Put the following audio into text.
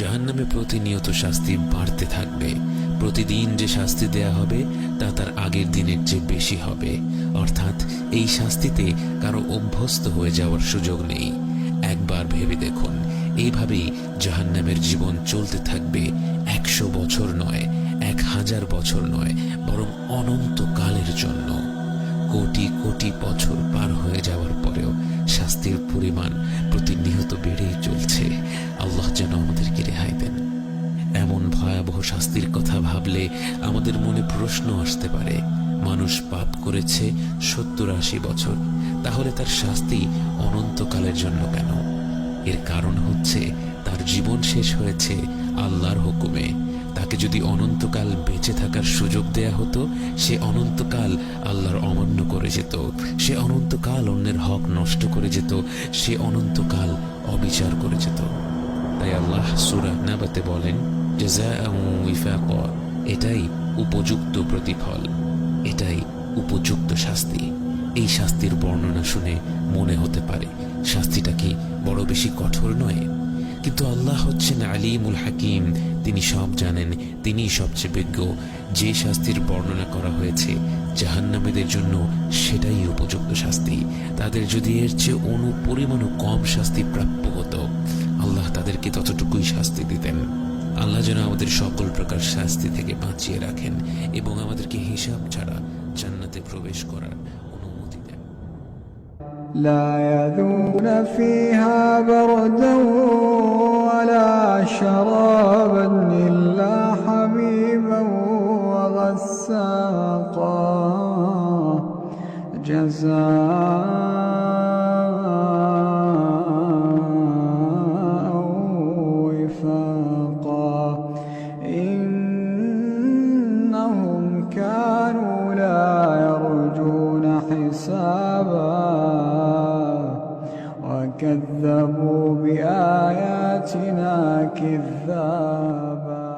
জাহান্নামে প্রতিনিয়ত শাস্তি বাড়তে থাকবে। প্রতিদিন যে শাস্তি দেয়া হবে, তা তার আগের দিনের চেয়ে বেশি হবে। অর্থাৎ এই শাস্তিতে কারও অভ্যস্ত হয়ে যাওয়ার সুযোগ নেই। একবার ভেবে দেখুন, এইভাবেই জাহান্নামের জীবন চলতে থাকবে একশো বছর নয়, এক হাজার বছর নয়, বরং অনন্তকালের জন্য। কোটি কোটি বছর পার হয়ে যাওয়ার পরেও শাস্তির পরিমাণ প্রতিনিয়ত বেড়েই শাস্তির কথা ভাবলে আমাদের মনে প্রশ্ন আসতে পারে। মানুষ পাপ করেছে সত্তর আশি বছর, তাহলে তার শাস্তি অনন্তকালের জন্য কেন? এর কারণ হচ্ছে তার জীবন শেষ হয়েছে আল্লাহর হুকুমে। তাকে যদি অনন্তকাল বেঁচে থাকার সুযোগ দেয়া হতো, সে অনন্তকাল আল্লাহর অমান্য করে যেত, সে অনন্তকাল অন্যের হক নষ্ট করে যেত, সে অনন্তকাল অবিচার করে যেত। তাই আল্লাহ সুরা নাবাতে বলেন এটাই উপযুক্ত প্রতিফল, এটাই উপযুক্ত শাস্তি। এই শাস্তির বর্ণনা শুনে মনে হতে পারে, শাস্তিটা কি বড় বেশি কঠোর নয়? কিন্তু আল্লাহ হচ্ছেন আলিমুল হাকিম, তিনি সব জানেন, তিনি সবচেয়ে বিজ্ঞ। যে শাস্তির বর্ণনা করা হয়েছে, জাহান্নামীদের জন্য সেটাই উপযুক্ত শাস্তি। তাদের যদি এর চেয়ে অনুপরিমাণও কম শাস্তি প্রাপ্য হতো তাদেরকে ততটুকুই শাস্তি দিতেন আল্লাহ যেন আমাদের সকল প্রকার শাস্তি থেকে বাঁচিয়ে রাখেন এবং আমাদেরকে হিসাব ছাড়া জান্নাতে প্রবেশ করার অনুমতি দেন لا يذون فيها بردا ولا شرابا إلا حميما وغساقا جزاء وكذبوا بآياتنا كذابا.